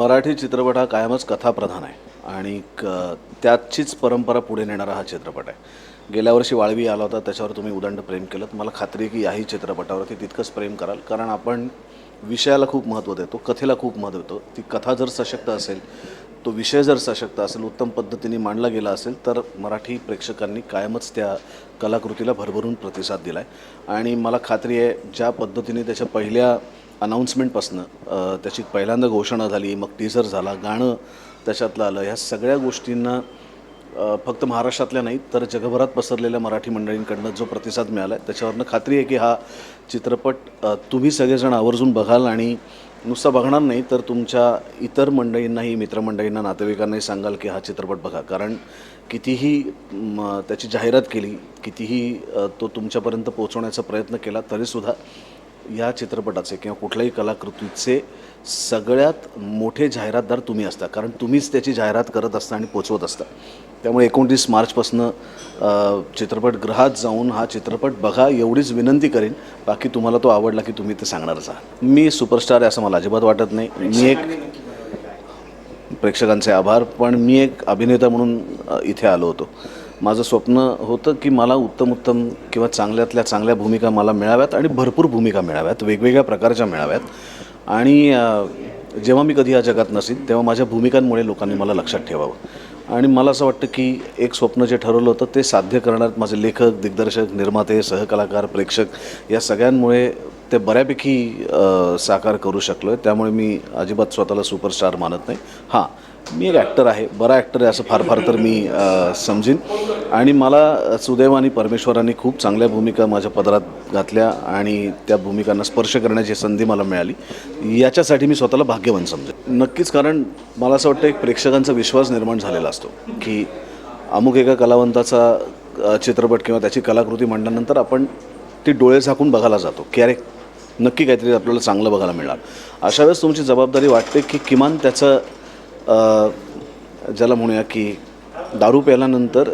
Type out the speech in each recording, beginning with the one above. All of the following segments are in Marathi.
मराठी चित्रपट हा कायमच कथाप्रधान आहे. आणि क त्याचीच परंपरा पुढे नेणारा हा चित्रपट आहे. गेल्या वर्षी वाळवी आला होता त्याच्यावर तुम्ही उदंड प्रेम केलं मला खात्री आहे की याही चित्रपटावरती तितकंच प्रेम कराल. कारण आपण विषयाला खूप महत्त्व देतो कथेला खूप महत्त्व देतो. ती कथा जर सशक्त असेल तो विषय जर सशक्त असेल उत्तम पद्धतीने मांडला गेला असेल तर मराठी प्रेक्षकांनी कायमच त्या कलाकृतीला भरभरून प्रतिसाद दिला आहे आणि मला खात्री आहे ज्या पद्धतीने त्याच्या पहिल्या अनाऊन्समेंटपासनं त्याची पहिल्यांदा घोषणा झाली मग टीझर झाला गाणं त्याच्यातलं आलं ह्या सगळ्या गोष्टींना फक्त महाराष्ट्रातल्या नाही तर जगभरात पसरलेल्या मराठी मंडळींकडनं जो प्रतिसाद मिळाला आहे त्याच्यावरनं खात्री आहे की हा चित्रपट तुम्ही सगळेजण आवर्जून बघाल आणि नुसता बघणार नाही तर तुमच्या इतर मंडळींनाही मित्रमंडळींना नातेवाईकांनाही सांगाल की हा चित्रपट बघा. कारण कितीही त्याची जाहिरात केली कितीही तो तुमच्यापर्यंत पोहोचवण्याचा प्रयत्न केला तरीसुद्धा या चित्रपटाचे किंवा कुठल्याही कलाकृतीचे सगळ्यात मोठे जाहिरातदार तुम्ही असता. कारण तुम्हीच त्याची जाहिरात करत असता आणि पोचवत असता. त्यामुळे एकोणतीस मार्चपासनं चित्रपटगृहात जाऊन हा चित्रपट बघा एवढीच विनंती करेन. बाकी तुम्हाला तो आवडला की तुम्ही ते सांगणारच आहात. मी सुपरस्टार आहे असं मला अजिबात वाटत नाही. मी एक प्रेक्षकांचे आभार. पण मी एक अभिनेता म्हणून इथे आलो होतो. माझं स्वप्न होतं की मला उत्तम उत्तम किंवा चांगल्यातल्या चांगल्या भूमिका मला मिळाव्यात आणि भरपूर भूमिका मिळाव्यात वेगवेगळ्या प्रकारच्या मिळाव्यात. आणि जेव्हा मी कधी या जगात नसेन तेव्हा माझ्या भूमिकांमुळे लोकांनी मला लक्षात ठेवावं. आणि मला असं वाटतं की एक स्वप्न जे ठरवलं होतं ते साध्य करण्यात माझे लेखक दिग्दर्शक निर्माते सहकलाकार प्रेक्षक या सगळ्यांमुळे ते बऱ्यापैकी साकार करू शकलो आहे त्यामुळे मी अजिबात स्वतःला सुपरस्टार मानत नाही. हां मी एक ॲक्टर आहे. बरा ॲक्टर आहे असं फार फार तर मी समजीन. आणि मला सुदैवानी परमेश्वरांनी खूप चांगल्या भूमिका माझ्या पदरात घातल्या आणि त्या भूमिकांना स्पर्श करण्याची संधी मला मिळाली. याच्यासाठी मी स्वतःला भाग्यवान समजेन. नक्कीच कारण मला असं वाटतं एक प्रेक्षकांचा विश्वास निर्माण झालेला असतो की अमुक एका कलावंताचा चित्रपट किंवा त्याची कलाकृती म्हणल्यानंतर आपण ती डोळे झाकून बघायला जातो. की अरे नक्की काहीतरी आपल्याला चांगलं बघायला मिळणार. अशा वेळेस तुमची जबाबदारी वाटते की किमान त्याचं ज्याला म्हणूया की दारू प्यायल्यानंतर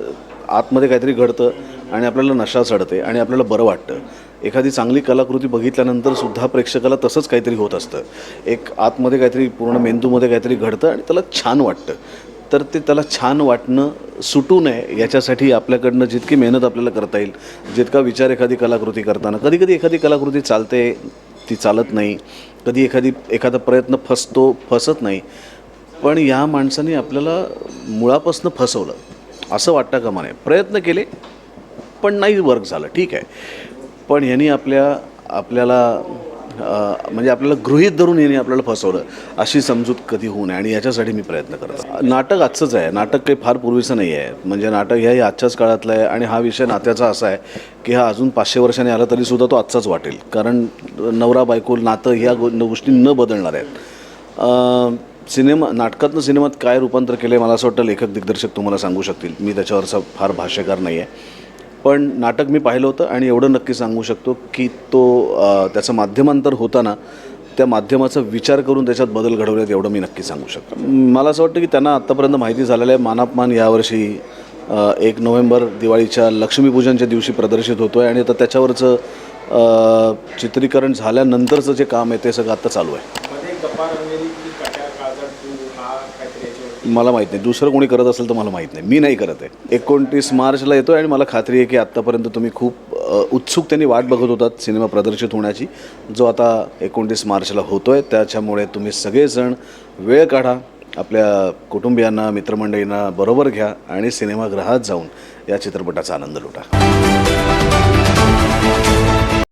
आतमध्ये काहीतरी घडतं आणि आपल्याला नशा चढते आणि आपल्याला बरं वाटतं. एखादी चांगली कलाकृती बघितल्यानंतर सुद्धा प्रेक्षकाला तसंच काहीतरी होत असतं. एक आतमध्ये काहीतरी पूर्ण मेंदूमध्ये काहीतरी घडतं आणि त्याला छान वाटतं. तर ते त्याला छान वाटणं सुटू नये याच्यासाठी आपल्याकडनं जितकी मेहनत आपल्याला करता येईल जितका विचार एखादी कलाकृती करताना. कधी कधी एखादी कलाकृती चालते ती चालत नाही. कधी एखादी एखादा प्रयत्न फसतो फसत नाही. पण या माणसाने आपल्याला मुळापासून फसवलं. असं वाटतं का म्हणे? प्रयत्न केले पण नाही वर्क झालं. ठीक आहे. पण यांनी आपल्या आपल्याला म्हणजे आपल्याला गृहीत धरून यांनी आपल्याला फसवलं. अशी समजूत कधी होऊ नये आणि याच्यासाठी मी प्रयत्न करतो. नाटक आजचंच आहे. नाटक काही फार पूर्वीचं नाही आहे. म्हणजे नाटक ह्याही आजच्याच काळातलं आहे आणि हा विषय नात्याचा असा आहे की हा अजून पाचशे वर्षांनी आला तरीसुद्धा तो आजचाच वाटेल. कारण नवरा बायको नातं ह्या गो गोष्टी न बदलणार आहेत. सिनेमा नाटकातनं सिनेमात काय रूपांतर केलं आहे मला असं वाटतं लेखक दिग्दर्शक तुम्हाला सांगू शकतील. मी त्याच्यावरचा फार भाष्यकार नाही आहे पण नाटक मी पाहिलं होतं आणि एवढं नक्की सांगू शकतो की तो त्याचं माध्यमांतर होताना त्या माध्यमाचा विचार करून त्याच्यात बदल घडवलेत एवढं मी नक्की सांगू शकतो. मला असं वाटतं की त्यांना आत्तापर्यंत माहिती झालेलं आहे. मानापमान यावर्षी एक नोव्हेंबर दिवाळीच्या लक्ष्मीपूजनच्या दिवशी प्रदर्शित होतो आहे आणि आता त्याच्यावरचं चित्रीकरण झाल्यानंतरचं जे काम आहे ते सगळं आत्ता चालू आहे. मला माहीत नाही. दुसरं कोणी करत असेल तर मला माहीत नाही. मी नाही करत आहे. एकोणतीस मार्चला येतो आणि मला खात्री आहे की आत्तापर्यंत तुम्ही खूप उत्सुकतेने वाट बघत होतात सिनेमा प्रदर्शित होण्याची. जो आता एकोणतीस मार्चला होतो आहे त्याच्यामुळे तुम्ही सगळेजण वेळ काढा. आपल्या कुटुंबियांना मित्रमंडळींना बरोबर घ्या आणि सिनेमागृहात जाऊन या चित्रपटाचा आनंद लुटा.